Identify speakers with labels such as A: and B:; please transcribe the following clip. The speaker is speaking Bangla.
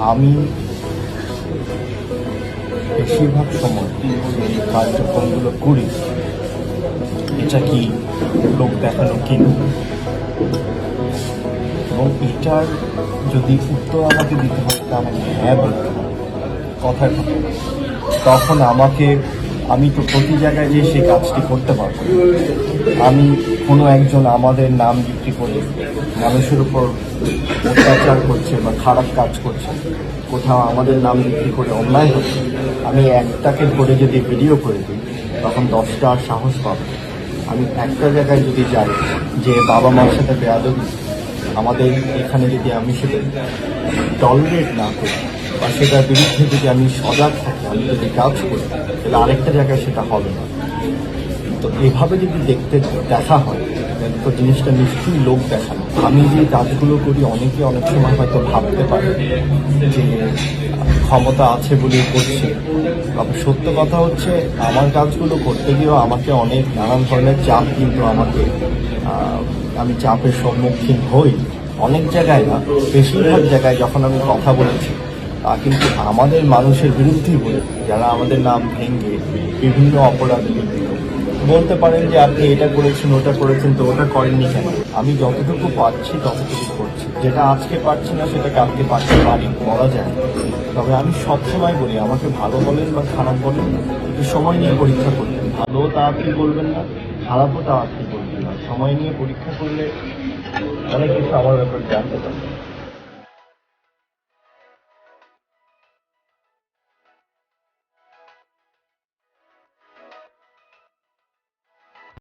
A: আমি বেশিরভাগ সময় এই কার্যক্রমগুলো করি। এটা কি লোক দেখানো কি এবং এটার যদি উত্তর আমাকে দিতে হয় তা আমাকে হ্যাঁ বলতে কথার কথা। তখন আমাকে আমি তো প্রতি জায়গায় যেয়ে সেই কাজটি করতে পারব আমি কোনো একজন আমাদের নাম বিক্রি করে মানুষের উপর অত্যাচার করছে বা খারাপ কাজ করছে, কোথাও আমাদের নাম বিক্রি করে অন্যায় হচ্ছে, আমি একটাকে ধরে যদি ভিডিও করে দিই, তখন দশটা সাহস পাবে। আমি একটা জায়গায় যদি যাই যে বাবা মার সাথে বেয়াদবি, আমাদের এখানে যদি আমি সেটা টলারেট না করি বা সেটার বিরুদ্ধে যদি আমি সজাগ থাকি, আমি যদি কাজ করি, তাহলে আরেকটা জায়গায় সেটা হবে না। তো এভাবে যদি দেখতে দেখা হয়, তো জিনিসটা নিশ্চয়ই লোক দেখানো। আমি যে কাজগুলো করি, অনেকে অনেক সময় হয়তো ভাবতে পারে যে, ক্ষমতা আছে বলে করছে। তবে সত্য কথা হচ্ছে, আমার কাজগুলো করতে গিয়েও আমাকে অনেক নানান ধরনের চাপ কিন্তু আমাকে আমি চাপের সম্মুখীন হই। অনেক জায়গায় না, বেশিরভাগ জায়গায় যখন আমি কথা বলেছি তা কিন্তু আমাদের মানুষের বিরুদ্ধে বলে, যারা আমাদের নাম ভেঙে বিভিন্ন অপরাধে বলতে পারেন যে, আপনি এটা করেছেন, ওটা করেছেন, তো ওটা করেননি কেন? আমি যতটুকু পারছি, ততটুকু করছি। যেটা আজকে পারছি না, সেটা কালকে পারতে পারি, বলা যায়। তবে আমি সবসময় বলি, আমাকে ভালো বলেন বা খারাপ বলেন সময় নিয়ে পরীক্ষা করবেন। ভালো তাড়াতাড়ি বলবেন না, খারাপও তাড়াতাড়ি বলবেন না? সময় নিয়ে পরীক্ষা করলে অনেক কিছু আমার ব্যাপারে জানতে পারবেন